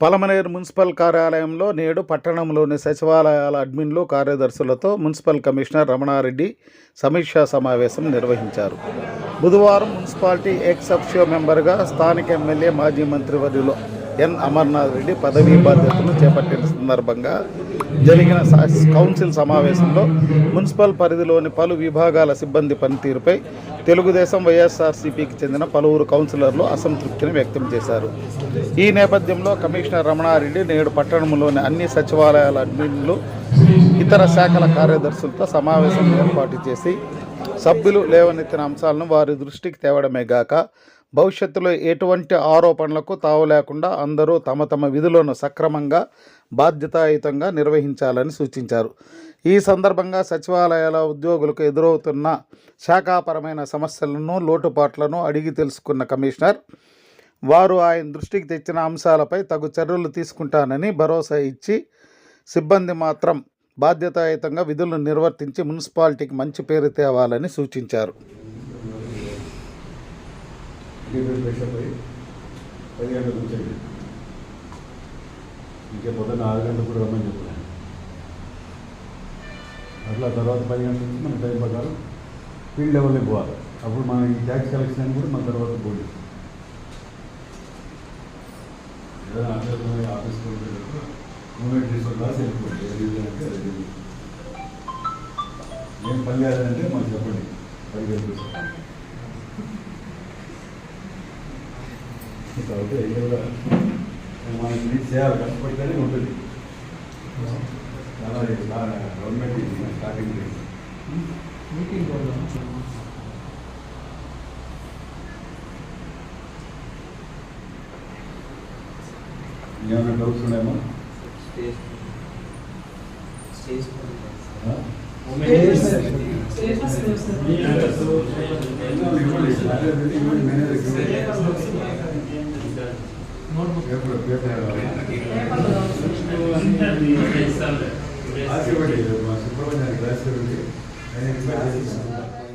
Palamaner municipal కార్యాలయంలో నేడు పట్టణంలోని సచివాలయాల అడ్మిన్లు కార్యదర్శులతో మున్సిపల్ కమిషనర్ రమణారెడ్డి సమీక్షా సమావేశం నిర్వహించారు. బుధవారం మున్సిపాలిటీ ఎక్స్ అఫిషియో మెంబర్గా స్థానిక ఎమ్మెల్యే మాజీ మంత్రివర్యులు ఎన్ అమర్నాథ్ రెడ్డి పదవీ బాధ్యతలు చేపట్టిన సందర్భంగా జరిగిన కౌన్సిల్ సమావేశంలో మున్సిపల్ పరిధిలోని పలు విభాగాల సిబ్బంది పనితీరుపై తెలుగుదేశం వైఎస్ఆర్సీపీకి చెందిన పలువురు కౌన్సిలర్లు అసంతృప్తిని వ్యక్తం చేశారు. ఈ నేపథ్యంలో కమిషనర్ రమణారెడ్డి నేడు పట్టణంలోని అన్ని సచివాలయాల అడ్మిన్లు ఇతర శాఖల కార్యదర్శులతో సమావేశం ఏర్పాటు చేసి సభ్యులు లేవనెత్తిన అంశాలను వారి దృష్టికి తేవడమే గాక భవిష్యత్తులో ఎటువంటి ఆరోపణలకు తావు లేకుండా అందరూ తమ తమ విధులను సక్రమంగా బాధ్యతాయుతంగా నిర్వహించాలని సూచించారు. ఈ సందర్భంగా సచివాలయాల ఉద్యోగులకు ఎదురవుతున్న శాఖాపరమైన సమస్యలను లోటుపాట్లను అడిగి తెలుసుకున్న కమిషనర్ వారు ఆయన దృష్టికి తెచ్చిన అంశాలపై తగు చర్యలు తీసుకుంటానని భరోసా ఇచ్చి సిబ్బంది మాత్రం బాధ్యతాయుతంగా విధులను నిర్వర్తించి మున్సిపాలిటీకి మంచి పేరు తేవాలని సూచించారు. డీజిల్ ఫ్రెషప్ అయ్యి పది గంటలకు వచ్చేది ఇంకే పొద్దున్న ఆరు గంటలకు కూడా రమ్మని చెప్పాను అట్లా తర్వాత పది గంటల నుంచి మన టైం ప్రకారం ఫీల్డ్ లెవెల్కి పోవాలి. అప్పుడు మన ఈ ట్యాక్స్ కలెక్షన్ అని కూడా మన తర్వాత పోటీ ఏదైనా అభ్యర్థన ఆఫీస్కి మూమెంట్ తీసుకొని రాసి అంటే అది ఏం పని కాదంటే మాకు చెప్పండి. పది గంటలు కాబట్టి ఇది కూడా మనకి ఇది చేయాలి కష్టపడితేనే ఉంటుంది. చాలా గవర్నమెంట్ స్టార్టింగ్ చేసి ఏమైనా డౌట్స్ ఉన్నాయేమో ఆ? ఇవ్వండి. అదే